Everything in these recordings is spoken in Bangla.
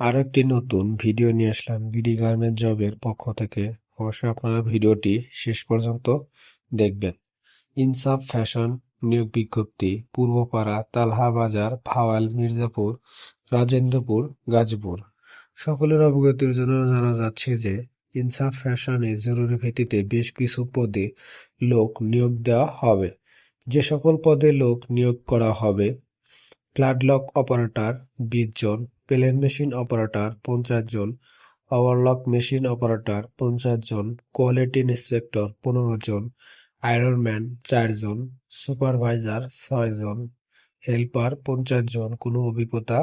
আরও একটি নতুন ভিডিও নিয়ে আসলাম বিডি গার্মেন্ট জবের পক্ষ থেকে। অবশ্যই আপনারা ভিডিওটি শেষ পর্যন্ত দেখবেন। ইনসাফ ফ্যাশন নিয়োগ বিজ্ঞপ্তি, পূর্বপাড়া, তালহা বাজার, ভাওয়াল, মির্জাপুর, রাজেন্দ্রপুর, গাজীপুর। সকলের অবগতির জন্য জানা যাচ্ছে যে, ইনসাফ ফ্যাশনে জরুরি ভিত্তিতে বেশ কিছু পদে লোক নিয়োগ দেওয়া হবে। যে সকল পদে লোক নিয়োগ করা হবে প্লাডলক অপারেটর বিশ জন, প্লেন মেশিন অপারেটর পঞ্চাশ জন ওভারলক মেশিন অপারেটর পঞ্চাশ জন, কোয়ালিটি ইন্সপেক্টর পনেরো জন আয়রনম্যান চারজন সুপারভাইজার ছয় জন, হেল্পার পঞ্চাশ জন, কোনো অভিজ্ঞতা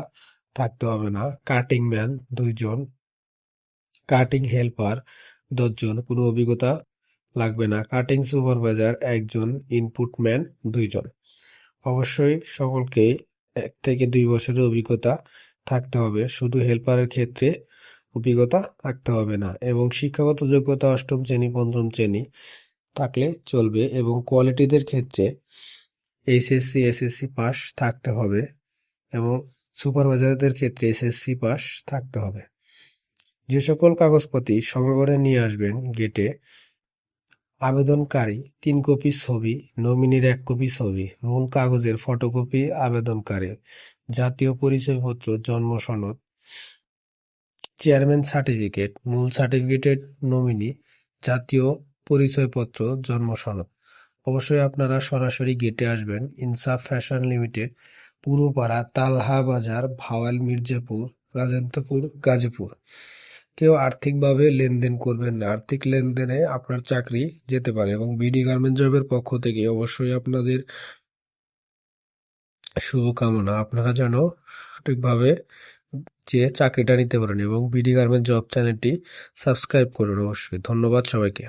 থাকতে হবে না। কাটিং ম্যান দুইজন কাটিং হেল্পার দশজন কোনো অভিজ্ঞতা লাগবে না। কাটিং সুপারভাইজার একজন, ইনপুট ম্যান দুইজন অবশ্যই সকলকে এক থেকে দুই বছরের অভিজ্ঞতা থাকতে হবে। শুধু হেল্পারের ক্ষেত্রে অভিজ্ঞতা থাকতে হবে না এবং শিক্ষাগত যোগ্যতা অষ্টম শ্রেণি, পঞ্চম শ্রেণি থাকলে চলবে এবং কোয়ালিটিদের ক্ষেত্রে এইচএসসি এসএসসি পাস থাকতে হবে এবং সুপারভাইজারদের ক্ষেত্রে এসএসসি পাস থাকতে হবে। যে সকল কাগজপত্র সংগ্রহ করে নিয়ে আসবেন গেটে আবেদনকারী তিন কপি ছবি, নমিনির এক কপি ছবি, মূল কাগজের ফটোকপি আবেদনকারী, জাতীয় পরিচয়পত্র, জন্ম সনদ, চেয়ারম্যান সার্টিফিকেট, মূল সার্টিফিকেটের নমিনি, জাতীয় পরিচয়পত্র, জন্ম সনদ। অবশ্যই আপনারা সরাসরি গেটে আসবেন। ইনসাফ ফ্যাশন লিমিটেড পূর্বপাড়া তালহা বাজার, ভাওয়াল মির্জাপুর, রাজেন্দ্রপুর, গাজীপুর। কেউ আর্থিকভাবে লেনদেন করবেন না। আর্থিক লেনদেনে আপনার চাকরি যেতে পারে এবং বিডি গার্মেন্ট জবের পক্ষ থেকে অবশ্যই আপনাদের শুভকামনা। আপনারা যেন সঠিকভাবে যে চাকরিটা নিতে পারেন এবং বিডি গার্মেন্ট জব চ্যানেলটি সাবস্ক্রাইব করুন অবশ্যই। ধন্যবাদ সবাইকে।